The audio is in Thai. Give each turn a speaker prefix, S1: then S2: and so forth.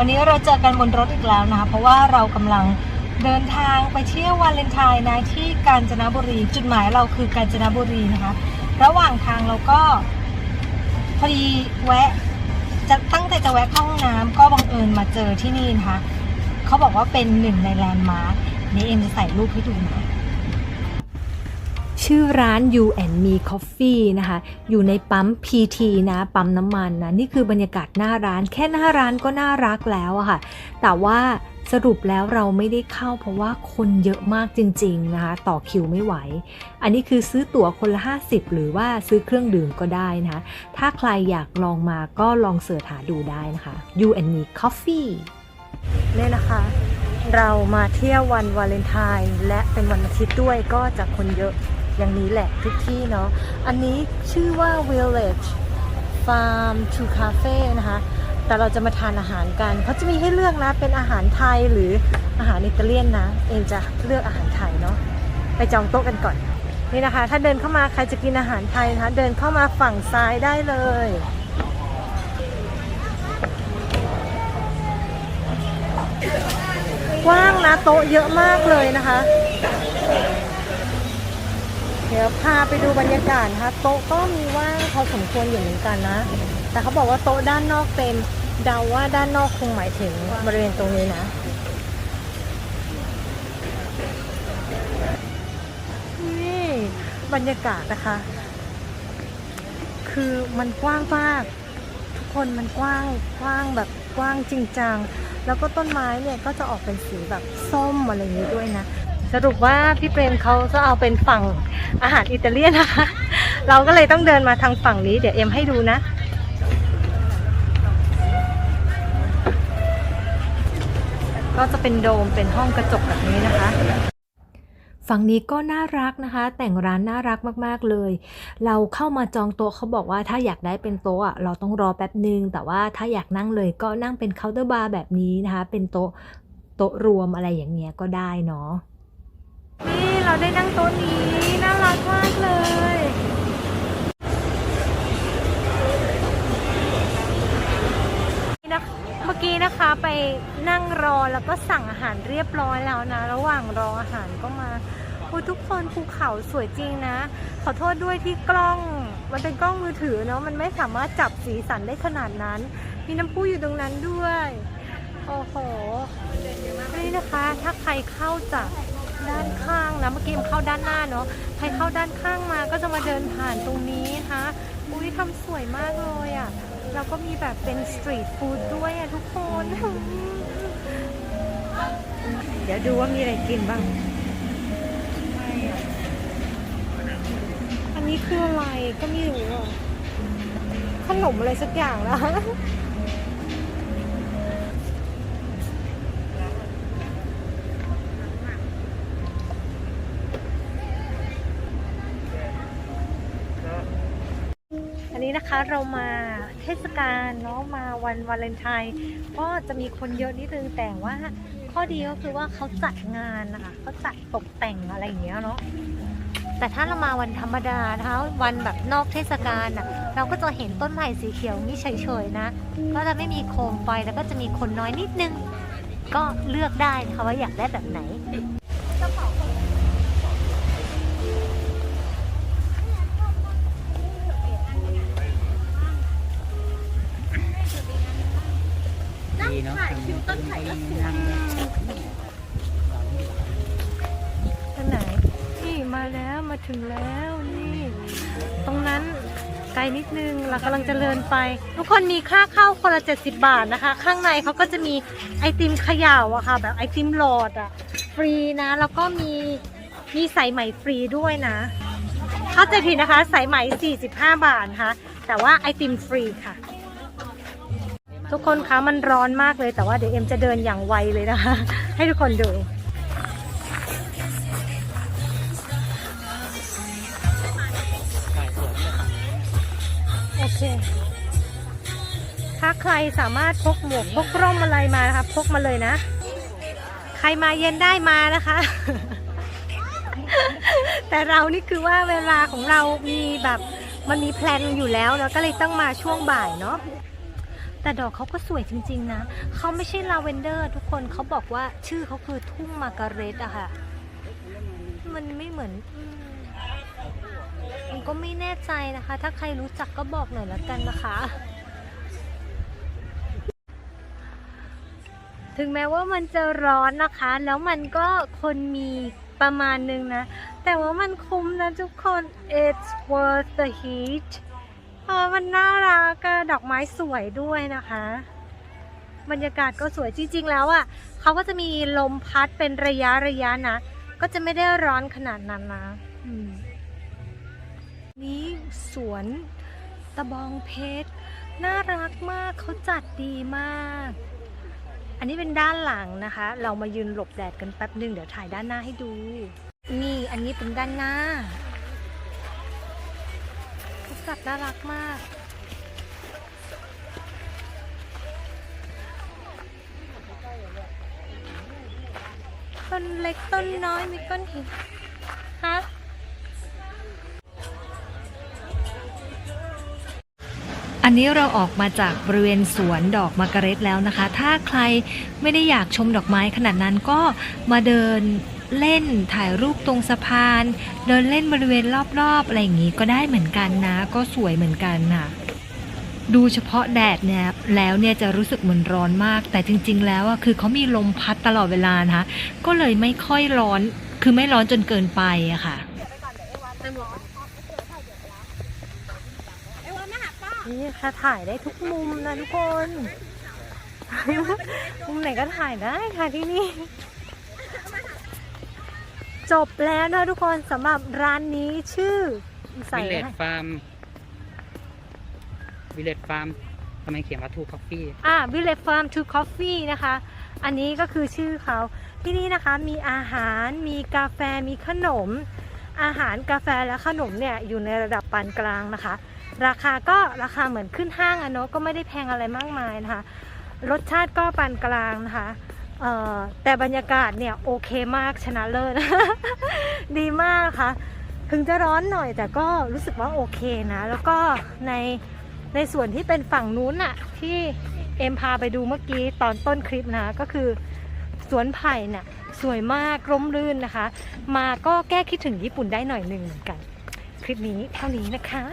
S1: วันนี้เราเจอกันบนรถอีกแล้วนะคะเพราะว่าเรากำลังเดินทางไปเที่ยววาเลนไทน์นะที่กาญจนบุรี จุดหมายเราคือกาญจนบุรีนะคะ ระหว่างทางเราก็พอดีแวะจะตั้งใจจะแวะเข้าห้องน้ำก็บังเอิญมาเจอที่นี่นะคะเขาบอกว่าเป็นหนึ่งในแลนด์มาร์คเดี๋ยวเอ็มจะใส่รูปให้ดูนะ ชื่อร้าน You and Me Coffee นะคะ อยู่ในปั๊ม PT นะ ปั๊มน้ำมันนะ นี่คือบรรยากาศหน้าร้าน แค่หน้าร้านก็น่ารักแล้วอะค่ะ แต่ว่าสรุปแล้วเราไม่ได้เข้าเพราะว่าคนเยอะมากจริง ๆ นะคะ ต่อคิวไม่ไหว อันนี้คือซื้อตั๋วคนละ 50 หรือว่าซื้อเครื่องดื่มก็ได้นะคะ ถ้าใครอยากลองมาก็ลองเสิร์ชหาดูได้นะคะ You and Me Coffee เนี่ยนะคะ เรามาเที่ยววันวาเลนไทน์และเป็นวันอาทิตย์ด้วยก็จะคนเยอะ อย่างนี้แหละทุกที่เนาะ อันนี้ชื่อว่า Village Farm to Cafe นะคะ แต่เราจะมาทานอาหารกัน เขาจะมีให้เลือกนะ เป็นอาหารไทยหรืออาหารอิตาเลียนนะ เองจะเลือกอาหารไทยเนาะ ไปจองโต๊ะกันก่อน นี่นะคะ ถ้าเดินเข้ามาใครจะกินอาหารไทยนะคะ เดินเข้ามาฝั่งซ้ายได้เลยกว้างนะโต๊ะเยอะมากเลยนะคะ เดี๋ยวพาไปดูบรรยากาศนะคะโต๊ะก็มีว่างพอสมควรอยู่เหมือนกันนะ แต่เขาบอกว่าโต๊ะด้านนอกเต็มเดาว่าด้านนอกคงหมายถึงบริเวณตรงนี้นะนี่บรรยากาศนะคะ คือมันกว้างมากทุกคนมันกว้างกว้างแบบกว้างจริงจังแล้วก็ต้นไม้เนี่ยก็จะออกเป็นสีแบบส้มอะไรอย่างนี้ด้วยนะ สรุปว่าพี่เปรมเขาจะเอาเป็นฝั่งอาหารอิตาเลียนนะคะ เราก็เลยต้องเดินมาทางฝั่งนี้ เดี๋ยวเอ็มให้ดูนะ ก็จะเป็นโดมเป็นห้องกระจกแบบนี้นะคะ ฝั่งนี้ก็น่ารักนะคะ แต่งร้านน่ารักมากๆเลย เราเข้ามาจองโต๊ะเขาบอกว่าถ้าอยากได้เป็นโต๊ะเราต้องรอแป๊บหนึ่งแต่ว่าถ้าอยากนั่งเลยก็นั่งเป็นเคาน์เตอร์บาร์แบบนี้นะคะ เป็นโต๊ะโต๊ะรวมอะไรอย่างเงี้ยก็ได้เนาะ นี่เราได้นั่งโต๊ะนี้น่ารักมากเลยนะเมื่อกี้นะคะไปนั่งรอแล้วก็สั่งอาหารเรียบร้อยแล้วนะ ระหว่างรออาหารก็มาโอ้ทุกคนภูเขาสวยจริงนะ ขอโทษด้วยที่กล้อง มันเป็นกล้องมือถือเนาะมันไม่สามารถจับสีสันได้ขนาดนั้น มีน้ำพุอยู่ตรงนั้นด้วย โอ้โหนี่นะคะ ถ้าใครเข้าจาก ด้านข้างนะเมื่อกี้มันเข้าด้านหน้าเนาะใครเข้าด้านข้างมาก็จะมาเดินผ่านตรงนี้นะคะอุ้ยทำสวยมากเลยอะ่ะแล้วก็มีแบบเป็นสตรีทฟู้ดด้วยอะ่ะทุกคน เดี๋ยวดูว่ามีอะไรกินบ้าง อันนี้คืออะไรก็ไม่รู้อะขนมอะไรสักอย่างนะอั นี้นะคะเรามาเทศกาลเนาะมาวันวาเลนไทน์ก็จะมีคนเยอะนิดนึงแต่ว่าข้อดีก็คือว่าเขาจัดงานนะคะเขาจัดตกแต่งอะไรอย่างเงี้ยเนาะแต่ถ้าเรามาวันธรรมดานะคะวันแบบนอกเทศกาลอะเราก็จะเห็นต้นไผ่สีเขียวนี่เฉยๆนะ ก็จะไม่มีโคมไฟแล้วก็จะมีคนน้อยนิดนึง ก็เลือกได้นะคะว่าอยากได้แบบไหน
S2: ถ่ายคิวต้นไผ่ก็สวย
S1: ท่านไหนนี่มาแล้วมาถึงแล้วนี่ ตรงนั้นไกลนิดนึงเรากำลังจะเดินไป ทุกคนมีค่าเข้าคนละ70 บาทนะคะ ข้างในเขาก็จะมีไอติมเขย่าอะค่ะ แบบไอติมหลอดอะฟรีนะ แล้วก็มีมีสายไหมฟรีด้วยนะ เข้าใจผิดนะคะสายไหม45 บาทนะคะแต่ว่าไอติมฟรีค่ะ ทุกคนคะมันร้อนมากเลยแต่ว่าเดี๋ยวเอ็มจะเดินอย่างไวเลยนะคะ ให้ทุกคนดูโอเคถ้าใครสามารถพกหมวกพกร่มอะไรมานะคะพกมาเลยนะ ใครมาเย็นได้มานะคะ แต่เรานี่คือว่าเวลาของเรามีแบบมันมีแพลนอยู่แล้วนะก็เลยต้องมาช่วงบ่ายเนาะ แต่ดอกเขาก็สวยจริง ๆ นะ เขาไม่ใช่ลาเวนเดอร์ ทุกคนเขาบอกว่าชื่อเขาคือทุ่งมาการเรตอะค่ะ มันไม่เหมือนอืมมันก็ไม่แน่ใจนะคะ ถ้าใครรู้จักก็บอกหน่อยละกันนะคะ ถึงแม้ว่ามันจะร้อนนะคะ แล้วมันก็คนมีประมาณนึงนะ แต่ว่ามันคุ้มนะทุกคน it's worth the heat เออมันน่ารักดอกไม้สวยด้วยนะคะ บรรยากาศก็สวยจริง ๆ แล้วอะ่ะเขาก็จะมีลมพัดเป็นระยะระยะนะ ก็จะไม่ได้ร้อนขนาดนั้นนะนี่สวนตะบองเพชรน่ารักมากเขาจัดดีมาก อันนี้เป็นด้านหลังนะคะ เรามายืนหลบแดดกันแป๊บหนึ่งเดี๋ยวถ่ายด้านหน้าให้ดู นี่อันนี้เป็นด้านหน้า เขาจัดน่ารักมาก ต้นเล็กต้นน้อยมีก้อนหินฮะอันนี้เราออกมาจากบริเวณสวนดอกมาการเร็ตแล้วนะคะ ถ้าใครไม่ได้อยากชมดอกไม้ขนาดนั้นก็มาเดิน เล่นถ่ายรูปตรงสะพาน เดินเล่นบริเวณรอบๆ อะไรอย่างนี้ก็ได้เหมือนกันนะ ก็สวยเหมือนกันค่ะ ดูเฉพาะแดดเนี่ยแล้วเนี่ยจะรู้สึกเหมือนร้อนมาก แต่จริง ๆ แล้วอะคือเขามีลมพัดตลอดเวลานะคะก็เลยไม่ค่อยร้อน คือไม่ร้อนจนเกินไปอะค่ะนี่ค่ะถ่ายได้ทุกมุมนะทุกคน มุมไหนก็ถ่ายได้ค่ะที่นี่ จบแล้วนะทุกคนสำหรับร้านนี้ชื่อใส่
S2: วิเล
S1: ไว้
S2: ต
S1: ให้
S2: ฟาร์มวิเลตฟาร์มทำไมเขียนว่าทูคอฟฟี่
S1: อ่า Village Farm to Coffee นะคะ อันนี้ก็คือชื่อเขาที่นี่นะคะมีอาหารมีกาแฟมีขนม อาหารกาแฟและขนมเนี่ยอยู่ในระดับปานกลางนะคะ ราคาก็ราคาเหมือนขึ้นห้างอะเนาะก็ไม่ได้แพงอะไรมากมายนะคะ รสชาติก็ปานกลางนะคะเอ่อ แต่บรรยากาศเนี่ยโอเคมากชนะเลิศ ดีมากค่ะ ถึงจะร้อนหน่อยแต่ก็รู้สึกว่าโอเคนะ แล้วก็ในในส่วนที่เป็นฝั่งนู้นอะที่เอ็มพาไปดูเมื่อกี้ตอนต้นคลิปนะ ก็คือสวนไผ่เนี่ยสวยมากร่มรื่นนะคะ มาก็แก้คิดถึงญี่ปุ่นได้หน่อยหนึ่งเหมือนกัน คลิปนี้เท่านี้นะคะ